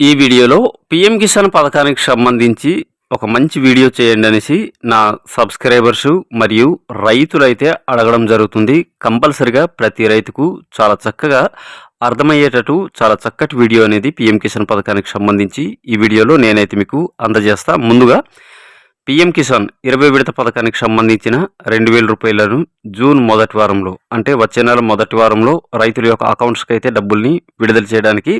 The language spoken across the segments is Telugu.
ఈ వీడియోలో పిఎం కిసాన్ పథకానికి సంబంధించి ఒక మంచి వీడియో చేయండి అనేసి నా సబ్స్క్రైబర్సు మరియు రైతులైతే అడగడం జరుగుతుంది. కంపల్సరిగా ప్రతి రైతుకు చాలా చక్కగా అర్థమయ్యేటట్టు చాలా చక్కటి వీడియో అనేది పిఎం కిసాన్ పథకానికి సంబంధించి ఈ వీడియోలో నేనైతే మీకు అందజేస్తా. ముందుగా పిఎం కిసాన్ ఇరవై విడత పథకానికి సంబంధించిన రెండు వేల రూపాయలను జూన్ మొదటి వారంలో అంటే వచ్చే నెల మొదటి వారంలో రైతుల యొక్క అకౌంట్స్కి అయితే డబ్బుల్ని విడుదల చేయడానికి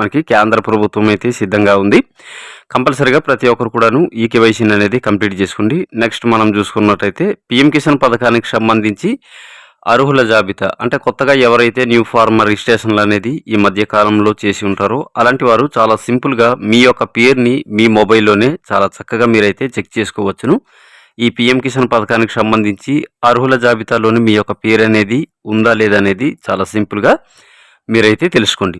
మనకి కేంద్ర ప్రభుత్వం అయితే సిద్ధంగా ఉంది. కంపల్సరిగా ప్రతి ఒక్కరు కూడాను ఈ కేవైసీని అనేది కంప్లీట్ చేసుకోండి. నెక్స్ట్ మనం చూసుకున్నట్టయితే పిఎం కిసాన్ పథకానికి సంబంధించి అర్హుల జాబితా అంటే కొత్తగా ఎవరైతే న్యూ ఫార్మర్ రిజిస్ట్రేషన్లు అనేది ఈ మధ్య కాలంలో చేసి ఉంటారో అలాంటి వారు చాలా సింపుల్గా మీ యొక్క పేరుని మీ మొబైల్లోనే చాలా చక్కగా మీరైతే చెక్ చేసుకోవచ్చును. ఈ పిఎం కిసాన్ పథకానికి సంబంధించి అర్హుల జాబితాలోని మీ యొక్క పేరు అనేది ఉందా లేదా అనేది చాలా సింపుల్గా మీరైతే తెలుసుకోండి.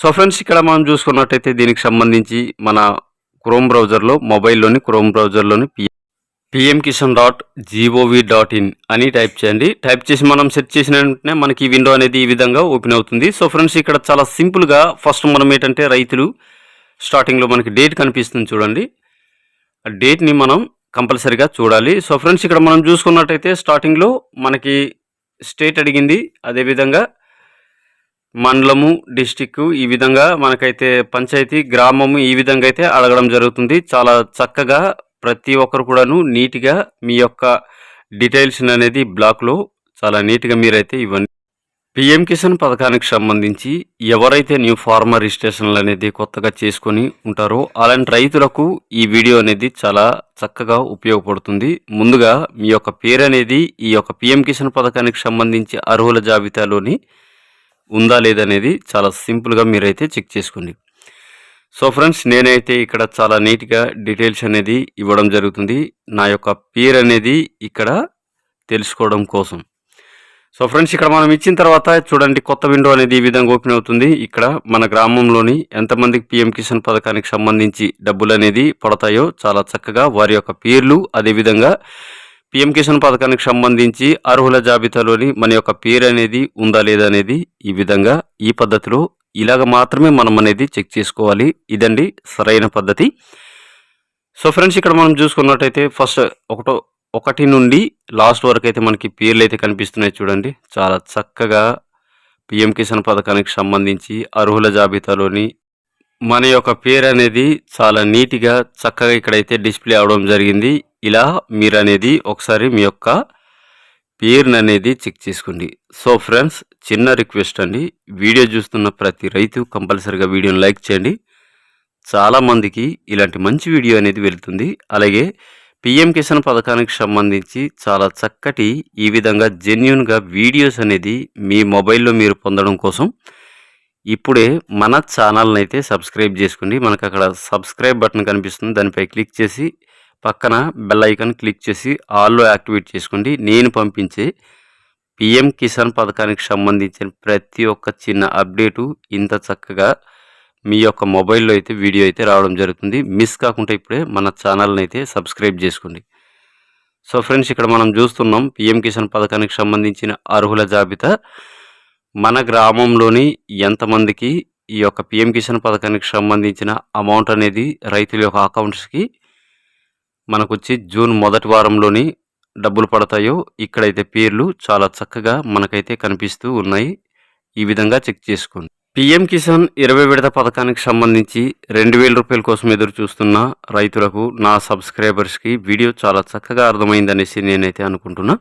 సో ఫ్రెండ్స్ ఇక్కడ మనం చూసుకున్నట్టయితే దీనికి సంబంధించి మన క్రోమ్ బ్రౌజర్లో మొబైల్లోని Chrome బ్రౌజర్లోని PM Kisan dot GOV dot in అని టైప్ చేయండి. టైప్ చేసి మనం సెర్చ్ చేసిన వెంటనే మనకి ఈ విండో అనేది ఈ విధంగా ఓపెన్ అవుతుంది. సో ఫ్రెండ్స్ ఇక్కడ చాలా సింపుల్గా ఫస్ట్ మనం ఏంటంటే రైతులు స్టార్టింగ్లో మనకి డేట్ కనిపిస్తుంది చూడండి. ఆ డేట్ని మనం కంపల్సరిగా చూడాలి. సో ఫ్రెండ్స్ ఇక్కడ మనం చూసుకున్నట్టయితే స్టార్టింగ్లో మనకి స్టేట్ అడిగింది. అదేవిధంగా మండలము డిస్టిక్ ఈ విధంగా మనకైతే పంచాయతీ గ్రామము ఈ విధంగా అయితే అడగడం జరుగుతుంది. చాలా చక్కగా ప్రతి ఒక్కరు కూడాను నీట్గా మీ యొక్క డీటెయిల్స్ అనేది బ్లాక్లో చాలా నీట్గా మీరైతే ఇవ్వండి. పిఎం కిసాన్ పథకానికి సంబంధించి ఎవరైతే న్యూ ఫార్మర్ రిజిస్ట్రేషన్లు అనేది కొత్తగా చేసుకొని ఉంటారో అలాంటి రైతులకు ఈ వీడియో అనేది చాలా చక్కగా ఉపయోగపడుతుంది. ముందుగా మీ యొక్క పేరు అనేది ఈ యొక్క పిఎం కిసాన్ పథకానికి సంబంధించి అర్హుల జాబితాలోని ఉందా లేదనేది చాలా సింపుల్గా మీరైతే చెక్ చేసుకోండి. సో ఫ్రెండ్స్ నేనైతే ఇక్కడ చాలా నీట్గా డీటెయిల్స్ అనేది ఇవ్వడం జరుగుతుంది. నా యొక్క పేరు అనేది ఇక్కడ తెలుసుకోవడం కోసం. సో ఫ్రెండ్స్ ఇక్కడ మనం ఇచ్చిన తర్వాత చూడండి కొత్త విండో అనేది ఈ విధంగా ఓపెన్ అవుతుంది. ఇక్కడ మన గ్రామంలోని ఎంతమందికి పిఎం కిసాన్ పథకానికి సంబంధించి డబ్బులు అనేది పడతాయో చాలా చక్కగా వారి యొక్క పేర్లు అదేవిధంగా పిఎం కిసాన్ పథకానికి సంబంధించి అర్హుల జాబితాలోని మన యొక్క పేరు అనేది ఉందా లేదా అనేది ఈ విధంగా ఈ పద్ధతిలో ఇలాగ మాత్రమే మనం అనేది చెక్ చేసుకోవాలి. ఇదండి సరైన పద్ధతి. సో ఫ్రెండ్స్ ఇక్కడ మనం చూసుకున్నట్టయితే ఫస్ట్ ఒకటో ఒకటి నుండి లాస్ట్ వరకు అయితే మనకి పేర్లు అయితే కనిపిస్తున్నాయి చూడండి. చాలా చక్కగా పిఎం కిసాన్ పథకానికి సంబంధించి అర్హుల జాబితాలోని మన యొక్క పేరు అనేది చాలా నీట్గా చక్కగా ఇక్కడైతే డిస్ప్లే అవడం జరిగింది. ఇలా మీరు అనేది ఒకసారి మీ యొక్క పేరుని అనేది చెక్ చేసుకోండి. సో ఫ్రెండ్స్ చిన్న రిక్వెస్ట్ అండి. వీడియో చూస్తున్న ప్రతి రైతు కంపల్సరిగా వీడియోని లైక్ చేయండి. చాలామందికి ఇలాంటి మంచి వీడియో అనేది వెళుతుంది. అలాగే పిఎం కిసాన్ పథకానికి సంబంధించి చాలా చక్కటి ఈ విధంగా జెన్యున్గా వీడియోస్ అనేది మీ మొబైల్లో మీరు పొందడం కోసం ఇప్పుడే మన ఛానల్ని అయితే సబ్స్క్రైబ్ చేసుకోండి. మనకు అక్కడ సబ్స్క్రైబ్ బటన్ కనిపిస్తుంది. దానిపై క్లిక్ చేసి పక్కన బెల్ ఐకాన్ క్లిక్ చేసి ఆల్లో యాక్టివేట్ చేసుకోండి. నేను పంపించే పిఎం కిసాన్ పథకానికి సంబంధించిన ప్రతి ఒక్క చిన్న అప్డేటు ఇంత చక్కగా మీ యొక్క మొబైల్లో అయితే వీడియో అయితే రావడం జరుగుతుంది. మిస్ కాకుండా ఇప్పుడే మన ఛానల్ని అయితే సబ్స్క్రైబ్ చేసుకోండి. సో ఫ్రెండ్స్ ఇక్కడ మనం చూస్తున్నాం పిఎం కిసాన్ పథకానికి సంబంధించిన అర్హుల జాబితా. మన గ్రామంలోని ఎంతమందికి ఈ యొక్క పిఎం కిసాన్ పథకానికి సంబంధించిన అమౌంట్ అనేది రైతుల యొక్క అకౌంట్స్కి మనకు వచ్చి జూన్ మొదటి వారంలోని డబ్బులు పడతాయో ఇక్కడైతే పేర్లు చాలా చక్కగా మనకైతే కనిపిస్తూ ఉన్నాయి. ఈ విధంగా చెక్ చేసుకోండి. పిఎం కిసాన్ ఇరవై విడత పథకానికి సంబంధించి రెండు వేల రూపాయల కోసం ఎదురు చూస్తున్న రైతులకు నా సబ్స్క్రైబర్స్కి వీడియో చాలా చక్కగా అర్థమైందనేసి నేనైతే అనుకుంటున్నా.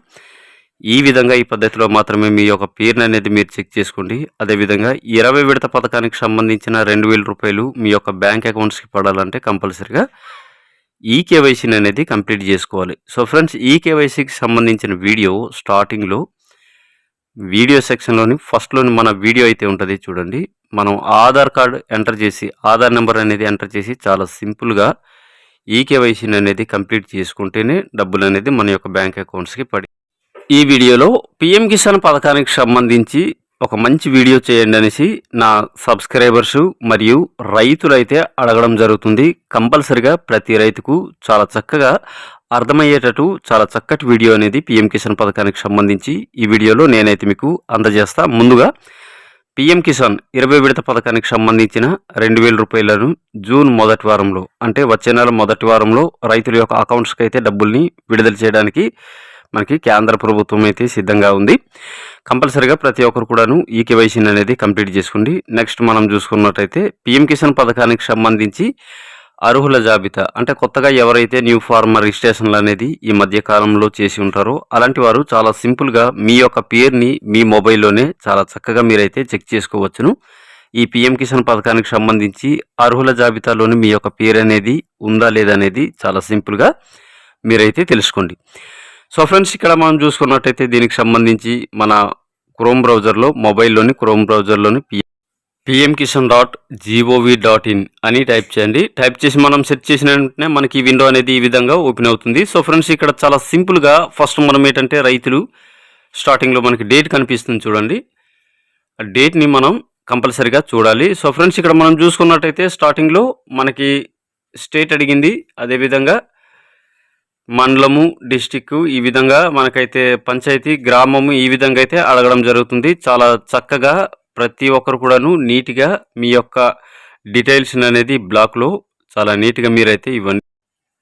ఈ విధంగా ఈ పద్ధతిలో మాత్రమే మీ యొక్క పేరుని అనేది మీరు చెక్ చేసుకోండి. అదేవిధంగా ఇరవై విడత పథకానికి సంబంధించిన రెండు వేల రూపాయలు మీ యొక్క బ్యాంక్ అకౌంట్స్కి పడాలంటే కంపల్సరిగా ఈ కేవైసీని అనేది కంప్లీట్ చేసుకోవాలి. సో ఫ్రెండ్స్ ఈ కేవైసీకి సంబంధించిన వీడియో స్టార్టింగ్లో వీడియో సెక్షన్లోని ఫస్ట్లోని మన వీడియో అయితే ఉంటుంది చూడండి. మనం ఆధార్ కార్డ్ ఎంటర్ చేసి ఆధార్ నెంబర్ అనేది ఎంటర్ చేసి చాలా సింపుల్గా ఈ కేవైసీని అనేది కంప్లీట్ చేసుకుంటేనే డబ్బులు అనేది మన యొక్క బ్యాంక్ అకౌంట్స్కి పడి ఈ వీడియోలో పిఎం కిసాన్ పథకానికి సంబంధించి ఒక మంచి వీడియో చేయండి అనేసి నా సబ్స్క్రైబర్స్ మరియు రైతులైతే అడగడం జరుగుతుంది. కంపల్సరిగా ప్రతి రైతుకు చాలా చక్కగా అర్థమయ్యేటట్టు చాలా చక్కటి వీడియో అనేది పిఎం కిసాన్ పథకానికి సంబంధించి ఈ వీడియోలో నేనైతే మీకు అందజేస్తా. ముందుగా పిఎం కిసాన్ ఇరవై విడత పథకానికి సంబంధించిన రెండు వేల రూపాయలను జూన్ మొదటి వారంలో అంటే వచ్చే నెల మొదటి వారంలో రైతుల యొక్క అకౌంట్స్కి అయితే డబ్బుల్ని విడుదల చేయడానికి మనకి కేంద్ర ప్రభుత్వం అయితే సిద్ధంగా ఉంది. కంపల్సరిగా ప్రతి ఒక్కరు కూడాను ఈ కేవైసీని అనేది కంప్లీట్ చేసుకోండి. నెక్స్ట్ మనం చూసుకున్నట్టయితే పిఎం కిసాన్ పథకానికి సంబంధించి అర్హుల జాబితా అంటే కొత్తగా ఎవరైతే న్యూ ఫార్మర్ రిజిస్ట్రేషన్లు అనేది ఈ మధ్య కాలంలో చేసి ఉంటారో అలాంటి వారు చాలా సింపుల్గా మీ యొక్క పేరుని మీ మొబైల్లోనే చాలా చక్కగా మీరైతే చెక్ చేసుకోవచ్చును. ఈ పిఎం కిసాన్ పథకానికి సంబంధించి అర్హుల జాబితాలోని మీ యొక్క పేరు అనేది ఉందా లేదా అనేది చాలా సింపుల్గా మీరైతే తెలుసుకోండి. సో ఫ్రెండ్స్ ఇక్కడ మనం చూసుకున్నట్టయితే దీనికి సంబంధించి మన క్రోమ్ బ్రౌజర్లో మొబైల్లోని Chrome బ్రౌజర్లోని P PM Kisan dot GOV dot in అని టైప్ చేయండి. టైప్ చేసి మనం సెట్ చేసిన వెంటనే మనకి ఈ విండో అనేది ఈ విధంగా ఓపెన్ అవుతుంది. సో ఫ్రెండ్స్ ఇక్కడ చాలా సింపుల్గా ఫస్ట్ మనం ఏంటంటే రైతులు స్టార్టింగ్లో మనకి డేట్ కనిపిస్తుంది చూడండి. ఆ డేట్ని మనం కంపల్సరీగా చూడాలి. సో ఫ్రెండ్స్ ఇక్కడ మనం చూసుకున్నట్టయితే స్టార్టింగ్లో మనకి స్టేట్ అడిగింది. అదేవిధంగా మండలము డిస్టిక్ ఈ విధంగా మనకైతే పంచాయతీ గ్రామము ఈ విధంగా అయితే అడగడం జరుగుతుంది. చాలా చక్కగా ప్రతి ఒక్కరు కూడాను నీట్గా మీ యొక్క డీటెయిల్స్ అనేది బ్లాక్లో చాలా నీట్గా మీరైతే ఇవ్వండి.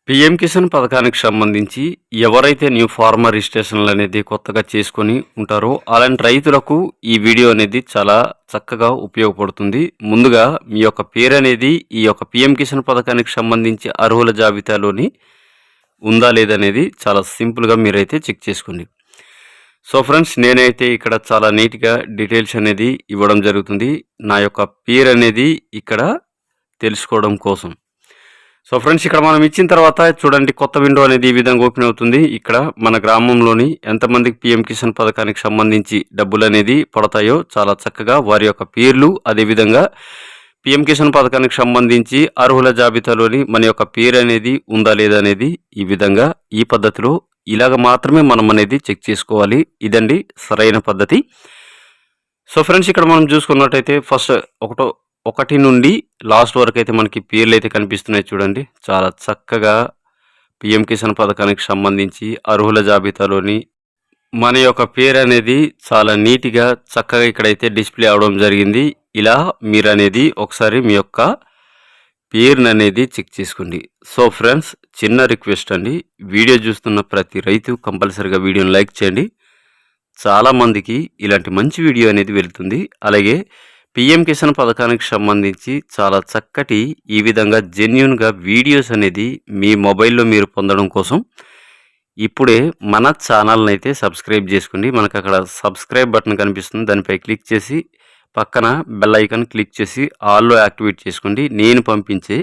పిఎం కిసాన్ పథకానికి సంబంధించి ఎవరైతే న్యూ ఫార్మర్ రిజిస్ట్రేషన్లు అనేది కొత్తగా చేసుకొని ఉంటారో అలాంటి రైతులకు ఈ వీడియో అనేది చాలా చక్కగా ఉపయోగపడుతుంది. ముందుగా మీ యొక్క పేరు అనేది ఈ యొక్క పిఎం కిసాన్ పథకానికి సంబంధించి అర్హుల జాబితాలోని ఉందా లేదనేది చాలా సింపుల్గా మీరైతే చెక్ చేసుకోండి. సో ఫ్రెండ్స్ నేనైతే ఇక్కడ చాలా నీట్గా డీటెయిల్స్ అనేది ఇవ్వడం జరుగుతుంది. నా యొక్క పేరు అనేది ఇక్కడ తెలుసుకోవడం కోసం. సో ఫ్రెండ్స్ ఇక్కడ మనం ఇచ్చిన తర్వాత చూడండి కొత్త విండో అనేది ఈ విధంగా ఓపెన్ అవుతుంది. ఇక్కడ మన గ్రామంలోని ఎంతమందికి పిఎం కిసాన్ పథకానికి సంబంధించి డబ్బులు అనేది పడతాయో చాలా చక్కగా వారి యొక్క పేర్లు అదేవిధంగా పిఎం కిసాన్ పథకానికి సంబంధించి అర్హుల జాబితాలోని మన యొక్క పేరు అనేది ఉందా లేదా అనేది ఈ విధంగా ఈ పద్ధతిలో ఇలాగ మాత్రమే మనం అనేది చెక్ చేసుకోవాలి. ఇదండి సరైన పద్ధతి. సో ఫ్రెండ్స్ ఇక్కడ మనం చూసుకున్నట్టయితే ఫస్ట్ ఒకటో ఒకటి నుండి లాస్ట్ వరకు అయితే మనకి పేర్లు అయితే కనిపిస్తున్నాయి చూడండి. చాలా చక్కగా పిఎం కిసాన్ పథకానికి సంబంధించి అర్హుల జాబితాలోని మన యొక్క పేరు అనేది చాలా నీట్గా చక్కగా ఇక్కడైతే డిస్ప్లే అవడం జరిగింది. ఇలా మీరు అనేది ఒకసారి మీ యొక్క పేరుని అనేది చెక్ చేసుకోండి. సో ఫ్రెండ్స్ చిన్న రిక్వెస్ట్ అండి. వీడియో చూస్తున్న ప్రతి రైతు కంపల్సరీగా వీడియోని లైక్ చేయండి. చాలామందికి ఇలాంటి మంచి వీడియో అనేది వెళుతుంది. అలాగే పిఎం కిసాన్ పథకానికి సంబంధించి చాలా చక్కటి ఈ విధంగా జెన్యున్గా వీడియోస్ అనేది మీ మొబైల్లో మీరు పొందడం కోసం ఇప్పుడే మన ఛానల్ని అయితే సబ్స్క్రైబ్ చేసుకోండి మనకు అక్కడ సబ్స్క్రైబ్ బటన్ కనిపిస్తుంది. దానిపై క్లిక్ చేసి పక్కన బెల్ ఐకాన్ క్లిక్ చేసి ఆల్లో యాక్టివేట్ చేసుకోండి. నేను పంపించే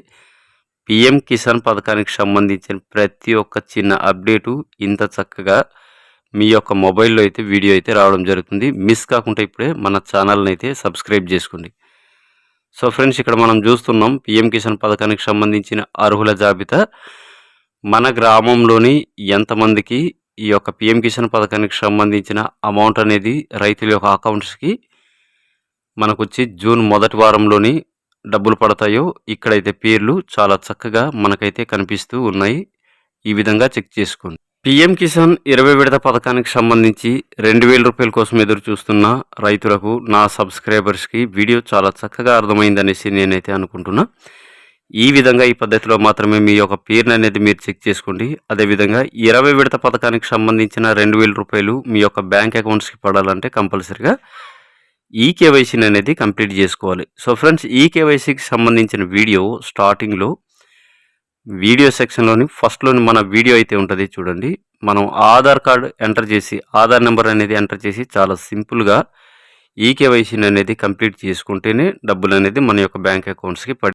పిఎం కిసాన్ పథకానికి సంబంధించిన ప్రతి ఒక్క చిన్న అప్డేటు ఇంత చక్కగా మీ యొక్క మొబైల్లో అయితే వీడియో అయితే రావడం జరుగుతుంది. మిస్ కాకుండా ఇప్పుడే మన ఛానల్ని అయితే సబ్స్క్రైబ్ చేసుకోండి. సో ఫ్రెండ్స్ ఇక్కడ మనం చూస్తున్నాం పిఎం కిసాన్ పథకానికి సంబంధించిన అర్హుల జాబితా. మన గ్రామంలోని ఎంతమందికి ఈ యొక్క పిఎం కిసాన్ పథకానికి సంబంధించిన అమౌంట్ అనేది రైతుల యొక్క అకౌంట్స్కి మనకు వచ్చి జూన్ మొదటి వారంలోని డబ్బులు పడతాయో ఇక్కడైతే పేర్లు చాలా చక్కగా మనకైతే కనిపిస్తూ ఉన్నాయి. ఈ విధంగా చెక్ చేసుకోండి. పిఎం కిసాన్ ఇరవై విడత పథకానికి సంబంధించి రెండు వేల రూపాయల కోసం ఎదురు చూస్తున్న రైతులకు నా సబ్స్క్రైబర్స్కి వీడియో చాలా చక్కగా అర్థమైందనేసి నేనైతే అనుకుంటున్నా. ఈ విధంగా ఈ పద్ధతిలో మాత్రమే మీ యొక్క పేరుని అనేది మీరు చెక్ చేసుకోండి. అదేవిధంగా ఇరవై విడత పథకానికి సంబంధించిన రెండు వేల రూపాయలు మీ యొక్క బ్యాంక్ అకౌంట్స్కి పడాలంటే కంపల్సరిగా ఈ కేవైసీని అనేది కంప్లీట్ చేసుకోవాలి. సో ఫ్రెండ్స్ ఈ కేవైసీకి సంబంధించిన వీడియో స్టార్టింగ్లో వీడియో సెక్షన్లోని ఫస్ట్లోని మన వీడియో అయితే ఉంటుంది చూడండి. మనం ఆధార్ కార్డు ఎంటర్ చేసి ఆధార్ నెంబర్ అనేది ఎంటర్ చేసి చాలా సింపుల్గా ఈ కేవైసీని అనేది కంప్లీట్ చేసుకుంటేనే డబ్బులు అనేది మన యొక్క బ్యాంక్ అకౌంట్స్కి పడి